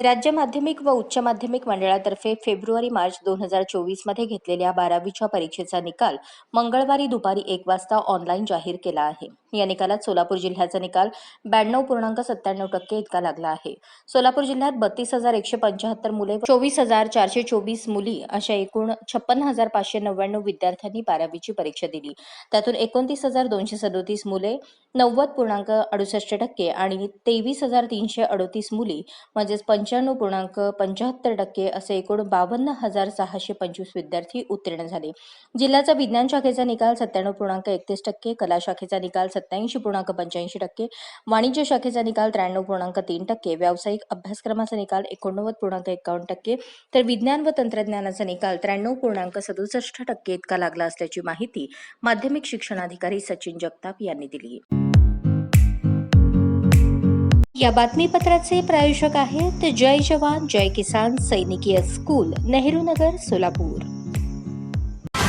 राज्य माध्यमिक व उच्च माध्यमिक मंडळातर्फे फेब्रुवारी मार्च दोन हजार चोवीसमध्ये घेतलेल्या बारावीच्या परीक्षेचा निकाल मंगळवारी दुपारी एक वाजता ऑनलाईन जाहीर केला आहे. या निकालात सोलापूर जिल्ह्याचा निकाल ब्याण्णव पूर्णांक सत्त्याण्णव टक्के इतका लागला आहे. सोलापूर जिल्ह्यात बत्तीस हजार एकशे पंच्याहत्तर मुले चोवीस हजार चारशे चोवीस मुली अशा एकूण छप्पन्न हजार पाचशे नव्याण्णव विद्यार्थ्यांनी बारावीची परीक्षा दिली. त्यातून एकोणतीस हजार दोनशे सदोतीस मुले नव्वद पूर्णांक अडुसष्ट टक्के आणि तेवीस हजार तीनशे अडोतीस मुली म्हणजेच पंच्याण्णव पूर्णांक पंच्याहत्तर टक्के असे एकूण बावन्न हजार सहाशे पंचवीस विद्यार्थी उत्तीर्ण झाले. जिल्ह्याचा विज्ञान शाखेचा निकाल सत्त्याण्णव पूर्णांक एकतीस टक्के कला शाखेचा निकाल सत्याऐंशी पूर्णांक पंच्याऐंशी टक्के वाणिज्य शाखेचा निकाल त्र्याण्णव पूर्णांक तीन टक्के व्यावसायिक अभ्यासक्रमाचा निकाल एकोणनव्वद पूर्णांक एकावन्न टक्के तर विज्ञान व तंत्रज्ञानाचा निकाल त्र्याण्णव पूर्णांक सदुसष्ट टक्के इतका लागला असल्याची माहिती माध्यमिक शिक्षणाधिकारी सचिन जगताप यांनी दिली. या बातमीपत्राचे प्रायोजक आहेत जय जवान जय किसान सैनिकीय स्कूल नेहरू नगर सोलापूर.